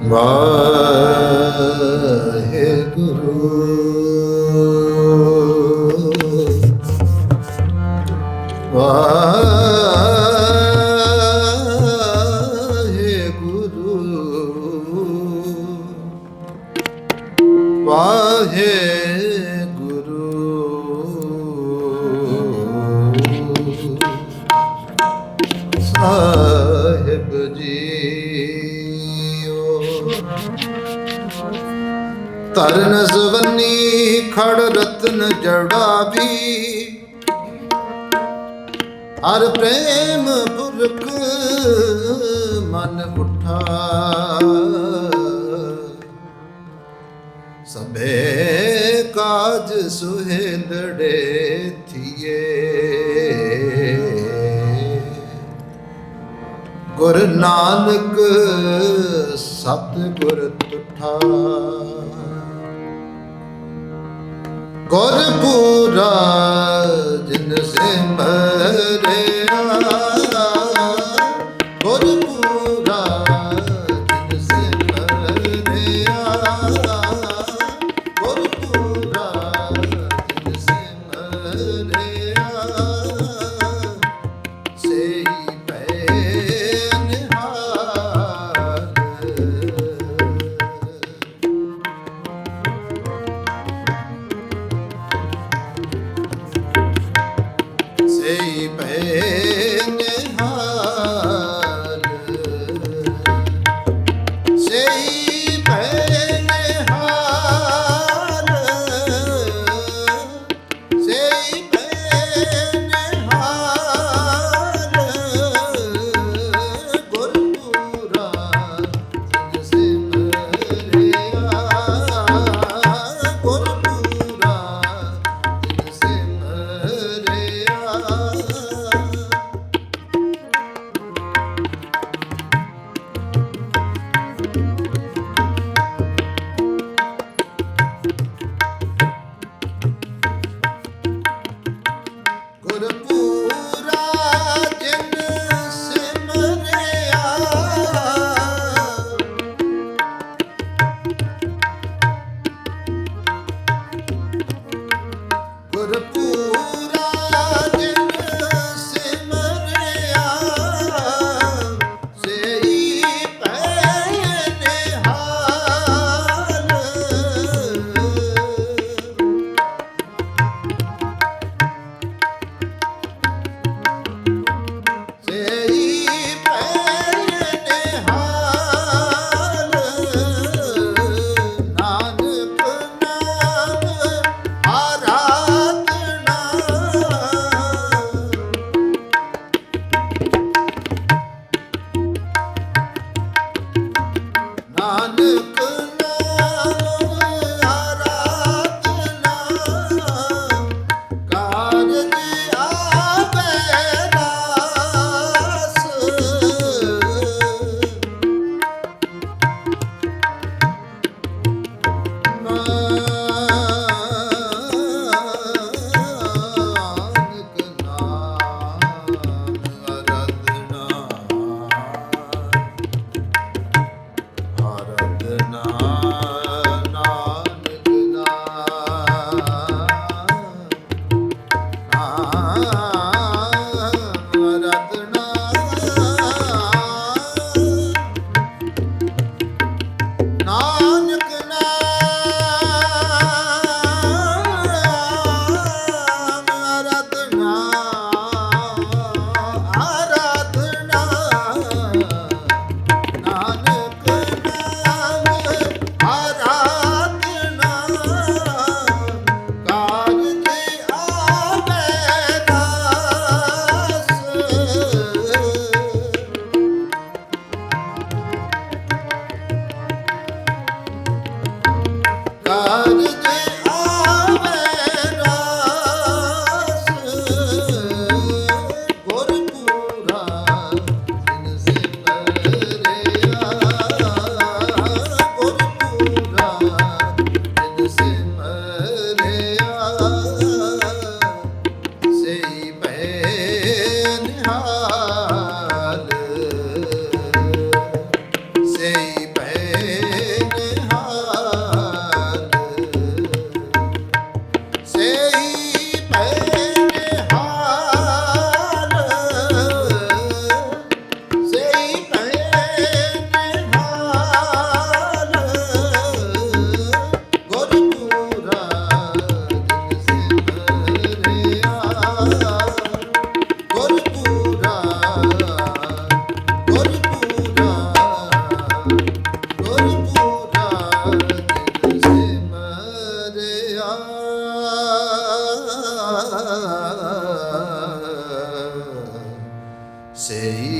ਵਾਹਿਗੁਰੂ ਵਾਹਿਗੁਰੂ ਵਾਹਿਗੁਰੂ ਸਾਹਿਬ ਤਰਨ ਸਵੰਨੀ ਖੜ ਰਤਨ ਜੜਾਵੀ। ਹਰ ਪ੍ਰੇਮ ਪੁਰਖ ਮਨ ਉਠਾ। ਸਭੇ ਕਾਜ ਸੁਹੇਲੜੇ ਥੀਏ। ਗੁਰ ਨਾਨਕ ਸਤ ਗੁਰ ਤੁਠਾ। ਗੁਰ ਪੂਰਾ ਜਿਨ ਸਿਮਰਿਆ ਸੇਈ ਪੈ say